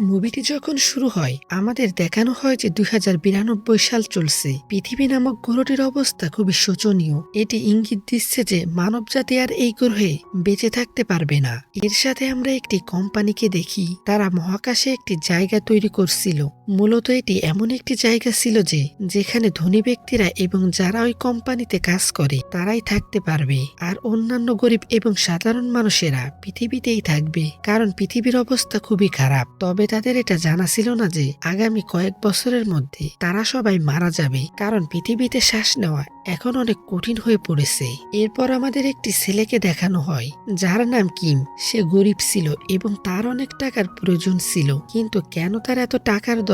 মুভিটি যখন শুরু হয়, আমাদের দেখানো হয় যে দুই হাজার বিরানব্বই সাল চলছে। পৃথিবী নামক গ্রহটির অবস্থা খুবই শোচনীয়। এটি ইঙ্গিত দিচ্ছে যে মানব জাতি আর এই গ্রহে বেঁচে থাকতে পারবে না। এর সাথে আমরা একটি কোম্পানিকে দেখি, তারা মহাকাশে একটি জায়গা তৈরি করছিল। মূলত এটি এমন একটি জায়গা ছিল যে, যেখানে ধনী ব্যক্তিরা এবং যারা ওই কোম্পানিতে কাজ করে, তারাই থাকতে পারবে। আর অন্যান্য গরিব এবং সাধারণ মানুষেরা পৃথিবীতেই থাকবে, কারণ পৃথিবীর অবস্থা খুবই খারাপ। তবে তাদের এটা জানা ছিল না যে, আগামী কয়েক বছরের মধ্যে তারা সবাই মারা যাবে, কারণ পৃথিবীতে শ্বাস নেওয়া এখন অনেক কঠিন হয়ে পড়েছে। এরপর আমাদের একটি ছেলেকে দেখানো হয়, যার নাম কিম। সে গরিব ছিল এবং তার অনেক টাকার প্রয়োজন ছিল, কিন্তু কেন তার এত টাকার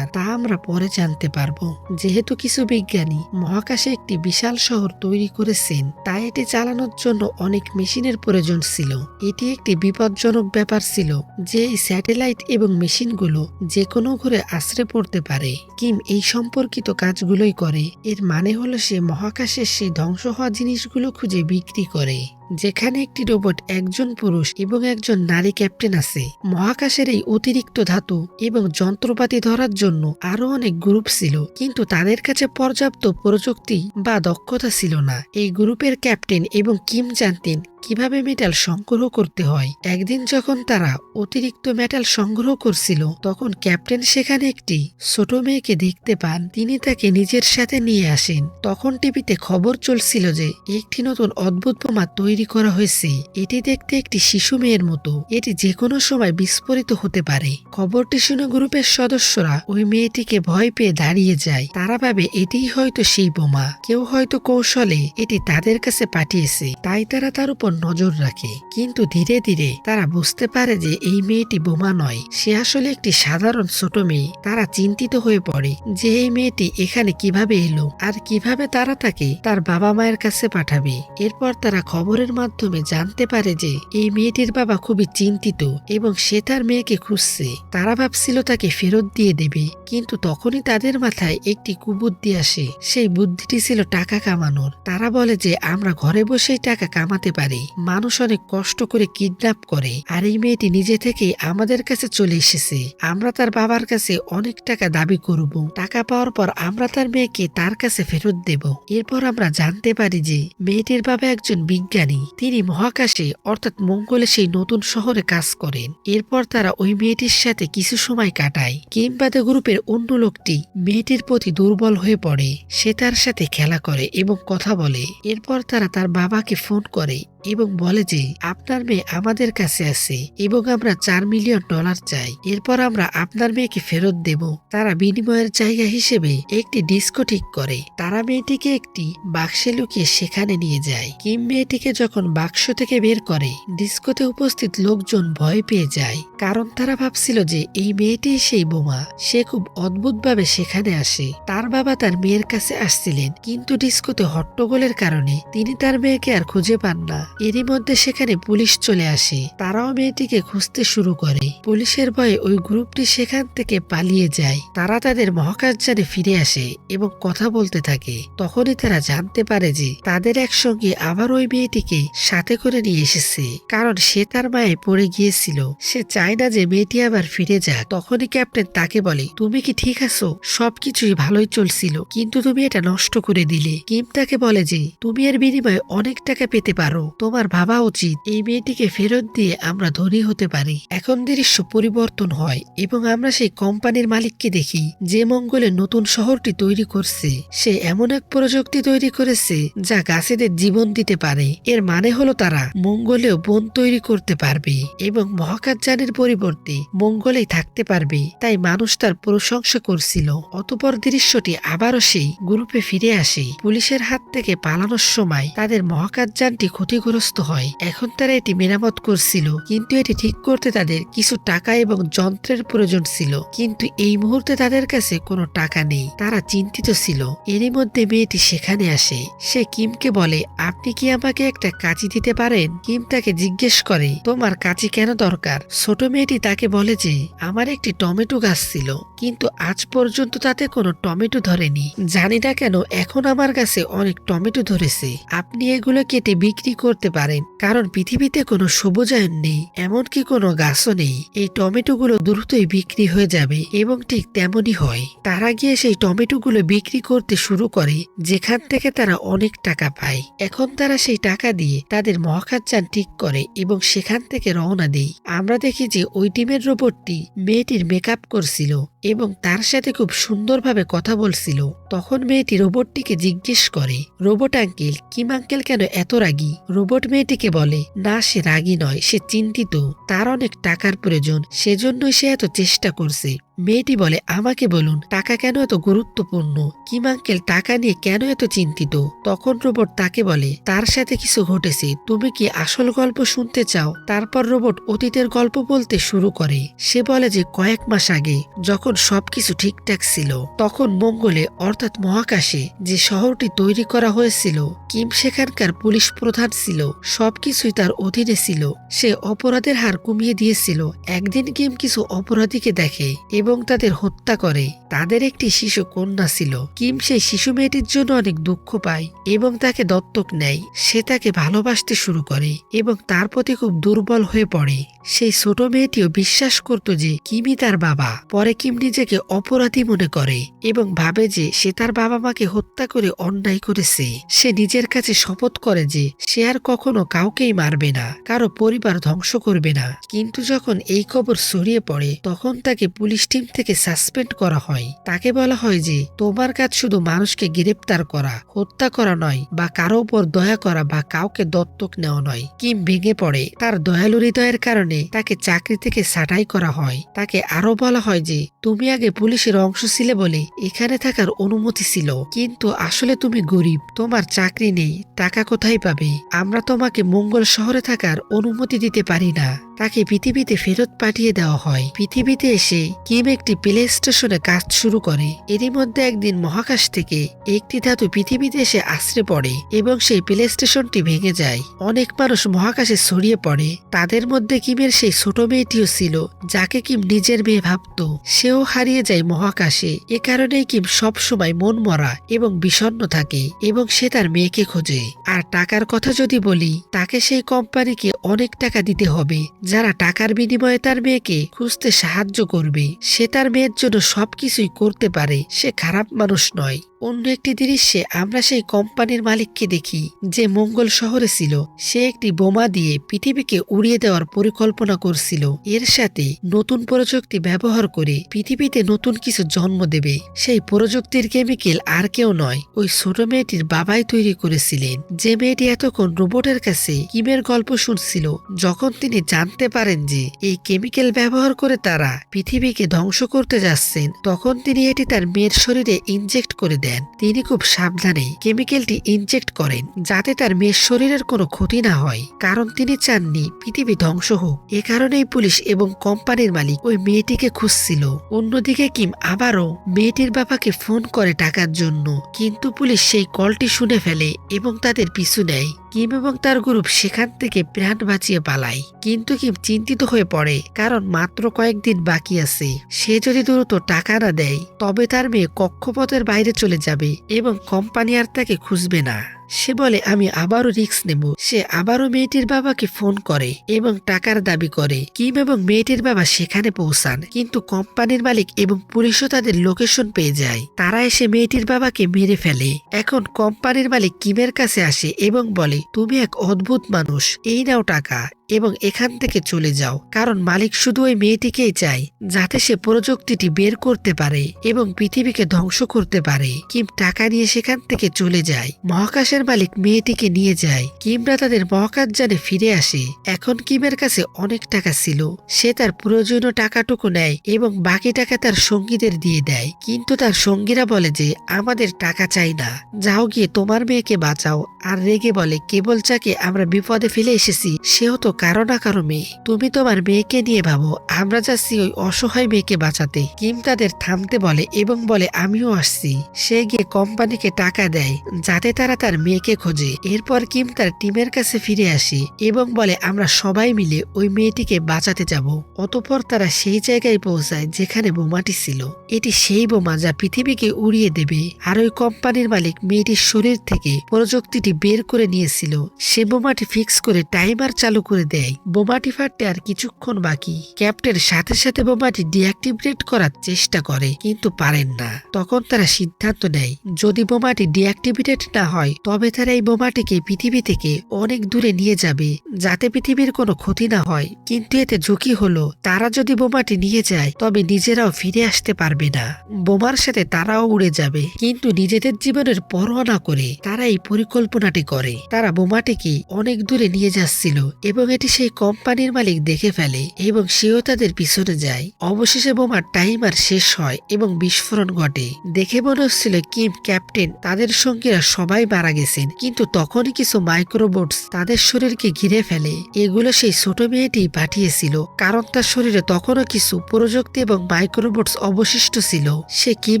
তা আমরা পরে জানতে পারব। যেহেতু কিছু বিজ্ঞানী মহাকাশে একটি বিশাল শহর তৈরি করেছেন, তাই এটি চালানোর জন্য অনেক মেশিনের প্রয়োজন ছিল। এটি একটি বিপজ্জনক ব্যাপার ছিল যে এই স্যাটেলাইট এবং মেশিনগুলো যে কোনো ঘরে আশ্রে পড়তে পারে। কিম এই সম্পর্কিত কাজগুলোই করে, এর মানে হলো সে মহাকাশের সেই ধ্বংস হওয়া জিনিসগুলো খুঁজে বিক্রি করে। যেখানে একটি রোবট একজন পুরুষ এবং একজন নারী ক্যাপ্টেন আছে। মহাকাশের এই অতিরিক্ত ধাতু এবং যন্ত্রপাতি ধরার জন্য আরও অনেক গ্রুপ ছিল, কিন্তু তাদের কাছে পর্যাপ্ত প্রযুক্তি বা দক্ষতা ছিল না। এই গ্রুপের ক্যাপ্টেন এবং কিম জানতেন কীভাবে মেটাল সংগ্রহ করতে হয়? একদিন যখন তারা অতিরিক্ত মেটাল সংগ্রহ করছিল, তখন ক্যাপ্টেন সেখানে একটি ছোট মেয়েকে দেখতে পান। তিনি তাকে নিজের সাথে নিয়ে আসেন। তখন টিভিতে খবর চলছিল যে, একটি নতুন অদ্ভুত বোমা তৈরি করা হয়েছে। এটি দেখতে একটি শিশু মেয়ের মতো। এটি যে কোনো সময় বিস্ফোরিত হতে পারে। খবরটি শুনে গ্রুপের সদস্যরা ওই মেয়েটিকে ভয় পেয়ে দাঁড়িয়ে যায়। তারা ভাবে, এটিই হয়তো সেই বোমা। কেউ হয়তো কৌশলে এটি তাদের কাছে পাঠিয়েছে। তাই তারা তার উপর নজর রাখে। কিন্তু ধীরে ধীরে তারা বুঝতে পারে যে এই মেয়েটি বোমা নয়। সে আসলে একটি সাধারণ ছোট মেয়ে। তারা চিন্তিত হয়ে পড়ে যে এই মেয়েটি এখানে কীভাবে এলো আর কীভাবে তারা তাকে তার বাবা মায়ের কাছে পাঠাবে। এরপর তারা খবরের মাধ্যমে জানতে পারে যে এই মেয়েটির বাবা খুবই চিন্তিত এবং সে তার মেয়েকে খুঁজছে। তারা ভাবছিল তাকে ফেরত দিয়ে দেবে, কিন্তু তখনই তাদের মাথায় একটি কুবুদ্ধি আসে। সেই বুদ্ধিটি ছিল টাকা কামানোর। তারা বলে যে আমরা ঘরে বসেই টাকা কামাতে পারি। মানুষ অনেক কষ্ট করে কিডন্যাপ করে আর এই মেয়েটি নিজে থেকে আমাদের কাছে চলে এসেছে। আমরা তার বাবার কাছে অনেক টাকা দাবি করব। টাকা পাওয়ার পর আমরা তার মেয়েকে তার কাছে ফেরত দেব। এরপর আমরা জানতে পারি যে মেয়েটির বাবা একজন বিজ্ঞানী। তিনি মহাকাশে, অর্থাৎ মঙ্গলে সেই নতুন শহরে কাজ করেন। এরপর তারা ওই মেয়েটির সাথে কিছু সময় কাটায় কিংবাদে গ্রুপের অন্য লোকটি মেয়েটির প্রতি দুর্বল হয়ে পড়ে। সে তার সাথে খেলা করে এবং কথা বলে। এরপর তারা তার বাবাকে ফোন করে এবং বলে যে, আপনার মেয়ে আমাদের কাছে আছে এবং আমরা চার মিলিয়ন ডলার চাই। এরপর আমরা আপনার মেয়েকে ফেরত দেব। তারা বিনিময়ের জায়গা হিসেবে একটি ডিস্কো ঠিক করে। তারা মেয়েটিকে একটি বাক্সে লুকিয়ে সেখানে নিয়ে যায়। কিম মেয়েটিকে যখন বাক্স থেকে বের করে, ডিস্কোতে উপস্থিত লোকজন ভয় পেয়ে যায়। কারণ তারা ভাবছিল যে, এই মেয়েটি সেই বোমা। সে খুব অদ্ভুতভাবে সেখানে আসে। তার বাবা তার মেয়ের কাছে আসছিলেন, কিন্তু ডিস্কোতে হট্টগোলের কারণে তিনি তার মেয়েকে আর খুঁজে পান না। এরই মধ্যে সেখানে পুলিশ চলে আসে। তারাও মেয়েটিকে খুঁজতে শুরু করে। পুলিশের ভয়ে ওই গ্রুপটি সেখান থেকে পালিয়ে যায়। তারা তাদের মহাকাশযানে ফিরে আসে এবং কথা বলতে থাকে। তখনই তারা জানতে পারে যে তাদের একসঙ্গে আবার ওই মেয়েটিকে সাথে করে নিয়ে এসেছে। কারণ সে তার মায়ে পড়ে গিয়েছিল। সে চায় না যে মেয়েটি আবার ফিরে যাক। তখনই ক্যাপ্টেন তাকে বলে, তুমি কি ঠিক আছো? সবকিছুই ভালোই চলছিল, কিন্তু তুমি এটা নষ্ট করে দিলে। কিম তাকে বলে যে, তুমি এর বিনিময়ে অনেক টাকা পেতে পারো। তোমার ভাবা উচিত। এই মেয়েটিকে ফেরত দিয়ে আমরা ধনী হতে পারি। এখন দৃশ্য পরিবর্তন হয় এবং আমরা সেই কোম্পানির মালিককে দেখি, যে মঙ্গলে নতুন শহরটি তৈরি করছে। সে এমন এক প্রযুক্তি তৈরি করেছে, যা গাছেদের জীবন দিতে পারে। এর মানে হলো তারা মঙ্গলেও বন তৈরি করতে পারবে এবং মহাকাশযানের পরিবর্তে মঙ্গলেই থাকতে পারবে। তাই মানুষ তার প্রশংসা করছিল। অতপর দৃশ্যটি আবারও সেই গ্রুপে ফিরে আসে। পুলিশের হাত থেকে পালানোর সময় তাদের মহাকাশযানটি ক্ষতিগ্রস্ত হয়। এখন তারা এটি মেরামত করছিল, কিন্তু এটি ঠিক করতে তাদের কিছু টাকা এবং যন্ত্রের প্রয়োজন ছিল। কিন্তু এই মুহূর্তে তাদের কাছে কোনো টাকা নেই। তারা চিন্তিত ছিল। এরই মধ্যে মেয়েটি সেখানে আসে। সে কিমকে বলে, আপনি কি আমাকে একটা কাঁচি দিতে পারেন? কিম তাকে জিজ্ঞেস করে, তোমার কাঁচি কেন দরকার? ছোট মেয়েটি তাকে বলে যে, আমার একটি টমেটো গাছ ছিল। কিন্তু আজ পর্যন্ত তাতে কোনো টমেটো ধরেনি। জানি না কেন, এখন আমার কাছে অনেক টমেটো ধরেছে। আপনি এগুলো কেটে বিক্রি করতে পারেন, কারণ পৃথিবীতে কোনো সবুজায়ন নেই, এমনকি কোনো গাছও নেই। এই টমেটোগুলো দ্রুতই বিক্রি হয়ে যাবে, এবং ঠিক তেমনই হয়। তারা গিয়ে সেই টমেটোগুলো বিক্রি করতে শুরু করে, যেখান থেকে তারা অনেক টাকা পায়। এখন তারা সেই টাকা দিয়ে তাদের মহাকাশযান ঠিক করে, এবং সেখান থেকে রওনা দেয়। আমরা দেখি যে ওই টিমের রোবটটি মেয়েটির মেকআপ করছিল। এবং তার সাথে খুব সুন্দরভাবে কথা বলছিল। তখন মেয়েটি রোবটটিকে জিজ্ঞেস করে, রোবট আঙ্কেল, কিম আঙ্কেল কেন এত রাগী? রোবট মেয়েটিকে বলে, না, সে রাগী নয়, সে চিন্তিত। তার অনেক টাকার প্রয়োজন, সেজন্যই সে এত চেষ্টা করছে। মেয়েটি বলে, আমাকে বলুন, টাকা কেন এত গুরুত্বপূর্ণ? কিম আঙ্কেল টাকা নিয়ে কেন এত চিন্তিত? তখন রোবট তাকে বলে, তার সাথে কিছু ঘটেছে, তুমি কি আসল গল্প শুনতে চাও? তারপর রোবট অতীতের গল্প বলতে শুরু করে। সে বলে যে, কয়েক মাস আগে, যখন সবকিছু ঠিকঠাক ছিল, তখন মঙ্গলে অর্থাৎ মহাকাশে যে শহরটি তৈরি করা হয়েছিল, কিম সেখানকার পুলিশ প্রধান ছিল, সবকিছুই তার অধীনে ছিল। সে অপরাধের হার কমিয়ে দিয়েছিল। একদিন কিম কিছু অপরাধীকে দেখে এবং তাদের হত্যা করে। তাদের একটি শিশু কন্যা ছিল। কিম সেই শিশু মেয়েটির জন্য অনেক দুঃখ পায় এবং তাকে দত্তক নেয়। সে তাকে ভালোবাসতে শুরু করে এবং তার প্রতি খুব দুর্বল হয়ে পড়ে। সেই ছোট মেয়েটিও বিশ্বাস করত যে কিমই তার বাবা। পরে কিম নিজেকে অপরাধী মনে করে এবং ভাবে যে সে তার বাবা মাকে হত্যা করে অন্যায় করেছে। সে নিজের কাছে শপথ করে যে সে আর কখনো কাউকেই মারবে না, কারও পরিবার ধ্বংস করবে না। কিন্তু যখন এই খবর ছড়িয়ে পড়ে, তখন তাকে পুলিশ টিম থেকে সাসপেন্ড করা হয়। তাকে বলা হয় যে, তোমার কাজ শুধু মানুষকে গ্রেপ্তার করা, হত্যা করা নয়, বা কারও উপর দয়া করা বা কাউকে দত্তক নেওয়া নয়। কিম ভেঙে পড়ে। তার দয়ালু হৃদয়ের কারণে তাকে চাকরি থেকে ছাঁটাই করা হয়। তাকে আরও বলা হয় যে, তুমি আগে পুলিশের অংশ ছিলে বলে এখানে থাকার অনুমতি ছিল। কিন্তু আসলে তুমি গরিব, তোমার চাকরি নেই, টাকা কোথায় পাবে? আমরা তোমাকে মঙ্গল শহরে থাকার অনুমতি দিতে পারি না। তাকে পৃথিবীতে ফেরত পাঠিয়ে দেওয়া হয়। পৃথিবীতে এসে কিম একটি প্লে স্টেশনে কাজ শুরু করে। এরই মধ্যে একদিন মহাকাশ থেকে একটি ধাতু পৃথিবীতে এসে আশ্রে পড়ে এবং সেই প্লে স্টেশনটি ভেঙে যায়। অনেক মানুষ মহাকাশে ছড়িয়ে পড়ে। তাদের মধ্যে কিমের সেই ছোট মেয়েটিও ছিল, যাকে কিম নিজের মেয়ে ভাবত। সেও হারিয়ে যায় মহাকাশে। এ কারণেই কিম সব সময় মন মরা এবং বিষণ্ন থাকে এবং সে তার মেয়েকে খোঁজে। আর টাকার কথা যদি বলি, তাকে সেই কোম্পানিকে অনেক টাকা দিতে হবে, যারা টাকার বিনিময়ে তার মেয়েকে খুঁজতে সাহায্য করবে। সে তার মেয়ের জন্য সবকিছুই করতে পারে, সে খারাপ মানুষ নয়। অন্য একটি দৃশ্যে আমরা সেই কোম্পানির মালিককে দেখি, যে মঙ্গল শহরে ছিল। সে একটি বোমা দিয়ে পৃথিবীকে উড়িয়ে দেওয়ার পরিকল্পনা করছিল। এর সাথে নতুন প্রযুক্তি ব্যবহার করে পৃথিবীতে নতুন কিছু জন্ম দেবে। সেই প্রযুক্তির কেমিক্যাল আর কেউ নয়, ওই ছোট মেয়েটির বাবাই তৈরি করেছিলেন। যে মেয়েটি এতক্ষণ রোবটের কাছে কিমের গল্প শুনছিল, যখন তিনি জানতে পারেন যে এই কেমিক্যাল ব্যবহার করে তারা পৃথিবীকে ধ্বংস করতে যাচ্ছেন, তখন তিনি এটি তার মেয়ের শরীরে ইনজেক্ট করে দেন। তিনি খুব সাবধানে কেমিক্যালটি ইনজেক্ট করেন যাতে তার মেয়ের শরীরের কোনো ক্ষতি না হয়। কারণ তিনি চাননি পৃথিবী ধ্বংস হোক। এ কারণেই পুলিশ এবং কোম্পানির মালিক ওই মেয়েটিকে খুঁজছিল। অন্যদিকে কিম আবারও মেয়েটির বাবাকে ফোন করে টাকার জন্য। কিন্তু পুলিশ সেই কলটি শুনে ফেলে এবং তাদের পিছু নেয়। কিম এবং তার গ্রুপ সেখান থেকে প্রাণ বাঁচিয়ে পালায়। কিন্তু কিম চিন্তিত হয়ে পড়ে, কারণ মাত্র কয়েকদিন বাকি আছে। সে যদি দ্রুত টাকা না দেয়, তবে তার মেয়ে কক্ষপথের বাইরে চলে যাবে এবং কোম্পানি আর তাকে খুঁজবে না। সে বলে, আমি আবারও রিস্ক নেব। সে আবারও মেয়েটির বাবাকে ফোন করে এবং টাকার দাবি করে, কিম এবং মেয়েটির বাবা সেখানে পৌঁছান। কিন্তু কোম্পানির মালিক এবং পুলিশও তাদের লোকেশন পেয়ে যায়। তারা এসে মেয়েটির বাবাকে মেরে ফেলে। এখন কোম্পানির মালিক কিমের কাছে আসে এবং বলে, তুমি এক অদ্ভুত মানুষ। এই নাও টাকা। এবং এখান থেকে চলে যাও, কারণ মালিক শুধু ওই মেয়েটিকেই চায়, যাতে সে প্রযুক্তিটি বের করতে পারে এবং পৃথিবীকে ধ্বংস করতে পারে। কিম টাকা নিয়ে সেখান থেকে চলে যায়। মহাকাশের মালিক মেয়েটিকে নিয়ে যায়। কিমরা তাদের মহাকাশ যানে ফিরে আসে। এখন কিমের কাছে অনেক টাকা ছিল। সে তার প্রয়োজনীয় টাকাটুকু নেয় এবং বাকি টাকা তার সঙ্গীদের দিয়ে দেয়। কিন্তু তার সঙ্গীরা বলে যে, আমাদের টাকা চাই না। যাও গিয়ে তোমার মেয়েকে বাঁচাও। আর রেগে বলে, কেবল চাকে আমরা বিপদে ফেলে এসেছি, সেও তো কারও না কারও মেয়ে। তুমি তোমার মেয়েকে নিয়ে ভাবো, আমরা যাচ্ছি ওই অসহায় মেয়েকে বাঁচাতে। কিম তাদের থামতে বলে এবং বলে, আমিও আসছি। সে গিয়ে কোম্পানিকে টাকা দেয়, যাতে তারা তার মেয়েকে খোঁজে। এরপর কিম তার টিমের কাছে ফিরে আসে এবং বলে, আমরা সবাই মিলে ওই মেয়েটিকে বাঁচাতে যাব। অতপর তারা সেই জায়গায় পৌঁছায় যেখানে বোমাটি ছিল। এটি সেই বোমা যা পৃথিবীকে উড়িয়ে দেবে। আর ওই কোম্পানির মালিক মেয়েটির শরীর থেকে প্রযুক্তিটি বের করে নিয়েছিল। সে বোমাটি ফিক্স করে টাইমার চালু করে দেয়। বোমাটি ফাটতে আর কিছুক্ষণ বাকি। ক্যাপ্টেন সাথে সাথে বোমাটি ডিঅ্যাক্টিভেট করার চেষ্টা করে, কিন্তু পারেন না। তখন তারা সিদ্ধান্ত নেয়, যদি বোমাটি ডিঅ্যাক্টিভেটেড না হয়, তবে তারা এই বোমাটিকে পৃথিবী থেকে অনেক দূরে নিয়ে যাবে, যাতে পৃথিবীর কোনো ক্ষতি না হয়। কিন্তু এতে ঝুঁকি হলো, তারা যদি বোমাটি নিয়ে যায়, তবে নিজেরাও ফিরে আসতে পারবে না। বোমার সাথে তারাও উড়ে যাবে, কিন্তু নিজেদের জীবনের পরোয়া না করে তারা এই পরিকল্পনাটি করে। তারা বোমাটিকে অনেক দূরে নিয়ে যাচ্ছিল, এবং এটি সেই কোম্পানির মালিক দেখে ফেলে এবং সেও তাদের পিছনে যায়। অবশেষে বোমার টাইমার শেষ হয় এবং বিস্ফোরণ ঘটে। দেখে মনে হচ্ছিল কিম, ক্যাপ্টেন তাদের সঙ্গীরা সবাই মারা গেছেন, কিন্তু তখনই কিছু মাইক্রোবোটস তাদের শরীরকে ঘিরে ফেলে। এগুলো সেই ছোট মেয়েটি পাঠিয়েছিল, কারণ তার শরীরে তখনও কিছু প্রযুক্তি এবং মাইক্রোবোটস অবশিষ্ট ছিল। সে কিম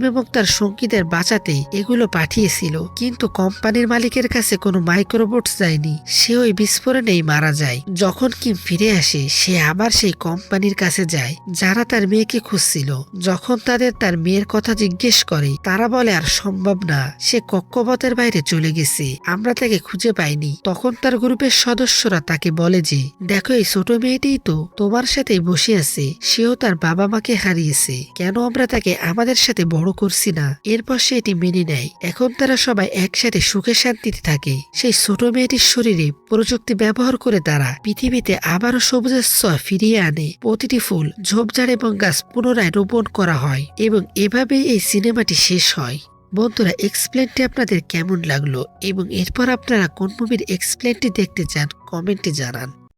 এবং তার সঙ্গীদের বাঁচাতে এগুলো পাঠিয়েছিল, কিন্তু কোম্পানির মালিকের কাছে কোনো মাইক্রোবোটস যায়নি। সে ওই বিস্ফোরণেই মারা যায়। যখন কিম ফিরে আসে, সে আবার সেই কোম্পানির কাছে যায়, যারা তার মেয়েকে খুঁজছিল। যখন তাদের তার মেয়ের কথা জিজ্ঞেস করে, তারা বলে, আর সম্ভব না, সে কক্ষপথের বাইরে চলে গেছে, আমরা তাকে খুঁজে পাইনি। তখন তার গ্রুপের সদস্যরা তাকে বলে যে, দেখো, এই ছোট মেয়েটিই তো তোমার সাথে বসে আছে, সেও তার বাবা মাকে হারিয়েছে। কেন আমরা তাকে আমাদের সাথে বড় করছি না? এরপর সে এটি মেনে নেয়। এখন তারা সবাই একসাথে সুখে শান্তিতে থাকে। সেই ছোট মেয়েটির শরীরে প্রযুক্তি ব্যবহার করে তারা পৃথিবীতে আবারও সবুজের ছোঁয়া ফিরিয়ে আনে। প্রতিটি ফুল ঝোপঝাড় এবং গাছ পুনরায় রোপণ করা হয় এবং এভাবেই এই সিনেমাটি শেষ হয়। বন্ধুরা এক্সপ্লেনটি আপনাদের কেমন লাগল এবং এরপর আপনারা কোন মুভির এক্সপ্লেনটি দেখতে চান, কমেন্টে জানান।